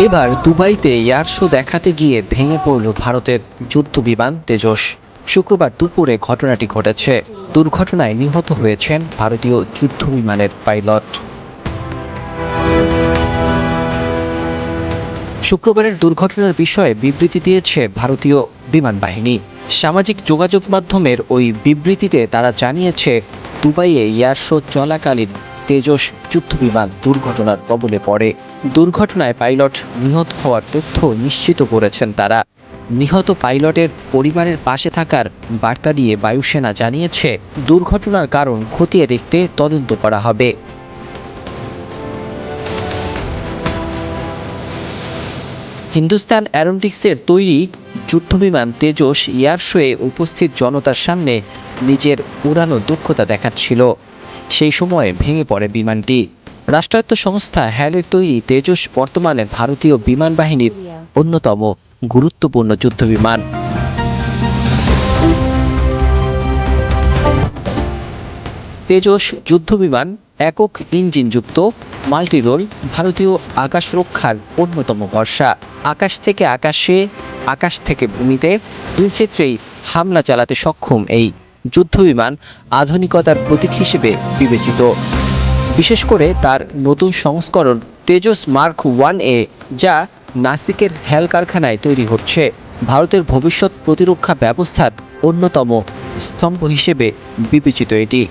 এবার দুবাইতে air show দেখাতে গিয়ে ভেঙে পড়ল ভারতের যুদ্ধ বিমান তেজস। শুক্রবার দুপুরে ঘটনাটি ঘটেছে। দুর্ঘটনায় নিহত হয়েছেন ভারতীয় যুদ্ধ বিমানের পাইলট। শুক্রবারের দুর্ঘটনার বিষয়ে বিবৃতি দিয়েছে ভারতীয় বিমান বাহিনী। সামাজিক যোগাযোগ মাধ্যমের ওই বিবৃতিতে তারা জানিয়েছে, দুবাইয়ে এয়ার শো চলাকালীন তেজস যুদ্ধবিমান দুর্ঘটনার কবলে পড়ে। দুর্ঘটনায় পাইলট নিহত হওয়ার তথ্য নিশ্চিত করেছেন তারা। নিহত পাইলটের পরিবারের পাশে থাকার বার্তা দিয়ে বায়ুসেনা জানিয়েছে, দুর্ঘটনার কারণ খতিয়ে দেখতে তদন্ত করা হবে। হিন্দুস্তান অ্যারোনটিক্সের তৈরি যুদ্ধবিমান তেজস এয়ার শোয়ে উপস্থিত জনতার সামনে নিজের উড়ানো দক্ষতা দেখাচ্ছিল। সেই সময়ে ভেঙে পড়ে বিমানটি। রাষ্ট্রায়ত্ত সংস্থা হ্যালের তৈরি তেজস বর্তমানে ভারতীয় বিমান বাহিনীর অন্যতম গুরুত্বপূর্ণ যুদ্ধ যুদ্ধবিমান। তেজস যুদ্ধবিমান একক ইঞ্জিনযুক্ত, মাল্টিরোল, ভারতীয় আকাশ রক্ষার অন্যতম ভরসা। আকাশ থেকে আকাশে, আকাশ থেকে ভূমিতে দুই ক্ষেত্রেই হামলা চালাতে সক্ষম এই যুদ্ধবিমান আধুনিকতার প্রতীক হিসেবে বিবেচিত। বিশেষ করে তার নতুন সংস্করণ তেজস মার্ক ওয়ান এ, যা নাসিকের হেল কারখানায় তৈরি হচ্ছে। ভারতের ভবিষ্যৎ প্রতিরক্ষা ব্যবস্থার অন্যতম স্তম্ভ হিসেবে বিবেচিত এটি।